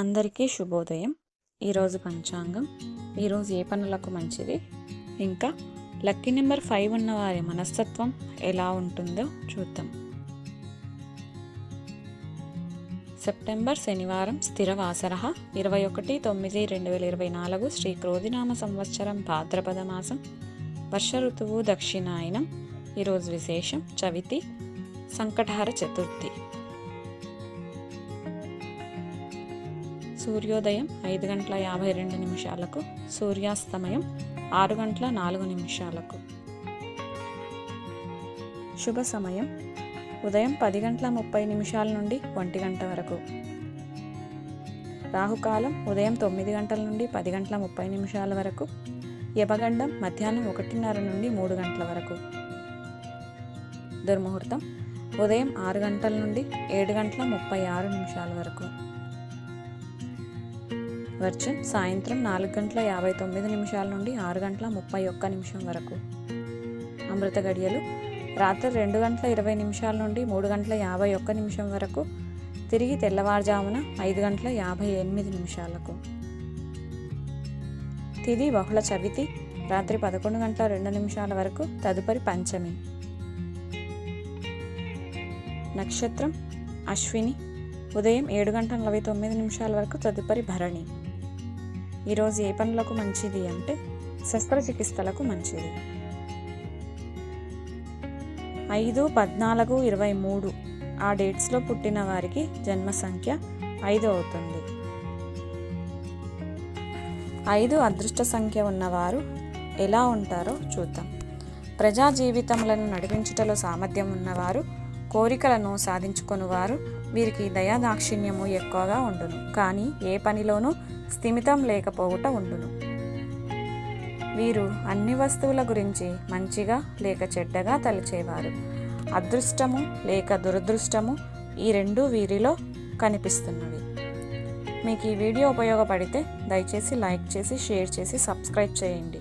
అందరికీ శుభోదయం. ఈరోజు పంచాంగం. ఈరోజు ఏ పనులకు మంచిది? ఇంకా లక్కీ నెంబర్ ఫైవ్ ఉన్న వారి మనస్తత్వం ఎలా ఉంటుందో చూద్దాం. సెప్టెంబర్ శనివారం స్థిరవాసర ఇరవై ఒకటి తొమ్మిది రెండు వేల ఇరవై నాలుగు శ్రీ క్రోధినామ సంవత్సరం భాద్రపద మాసం. వర్ష ఋతువు దక్షిణాయనం. ఈరోజు విశేషం చవితి సంకటహర చతుర్థి. సూర్యోదయం ఐదు గంటల యాభై రెండు నిమిషాలకు సూర్యాస్తమయం ఆరు గంటల నాలుగు నిమిషాలకు. శుభ సమయం. ఉదయం పది గంటల ముప్పై నిమిషాల నుండి ఒంటి గంట వరకు. రాహుకాలం ఉదయం తొమ్మిది గంటల నుండి పది గంటల ముప్పై నిమిషాల వరకు. యపగండం మధ్యాహ్నం ఒకటిన్నర నుండి మూడు గంటల వరకు. దుర్ముహూర్తం. ఉదయం ఆరు గంటల నుండి ఏడు గంటల ముప్పై ఆరు నిమిషాల వరకు. వర్షం సాయంత్రం నాలుగు గంటల యాభై తొమ్మిది నిమిషాల నుండి ఆరు గంటల ముప్పై ఒక్క నిమిషం వరకు. అమృత గడియలు రాత్రి రెండు గంటల ఇరవై నిమిషాల నుండి మూడు గంటల యాభై ఒక్క నిమిషం వరకు తిరిగి తెల్లవారుజామున ఐదు గంటల యాభై ఎనిమిది నిమిషాలకు. తిది బహుళ చవితి రాత్రి పదకొండు గంటల రెండు నిమిషాల వరకు తదుపరి పంచమి. నక్షత్రం అశ్విని ఉదయం ఏడు గంటల నలభై తొమ్మిది నిమిషాల వరకు తదుపరి భరణి. ఈరోజు ఏ పనులకు మంచిది అంటే శస్త్రచికిత్సలకు మంచిది. ఐదు పద్నాలుగు ఇరవై మూడు ఆ డేట్స్లో పుట్టిన వారికి జన్మ సంఖ్య ఐదు అవుతుంది. ఐదు అదృష్ట సంఖ్య ఉన్నవారు ఎలా ఉంటారో చూద్దాం. ప్రజా జీవితములను నడిపించుటలో సామర్థ్యం ఉన్నవారు కోరికలను సాధించుకొనివారు వీరికి దయాదాక్షిణ్యము ఎక్కువగా ఉండును. కానీ ఏ పనిలోనూ స్థిమితం లేకపోవుట ఉండును. వీరు అన్ని వస్తువుల గురించి మంచిగా లేక చెడ్డగా తలచేవారు. అదృష్టము లేక దురదృష్టము ఈ రెండు వీరిలో కనిపిస్తున్నవి. మీకు ఈ వీడియో ఉపయోగపడితే దయచేసి లైక్ చేసి షేర్ చేసి సబ్స్క్రైబ్ చేయండి.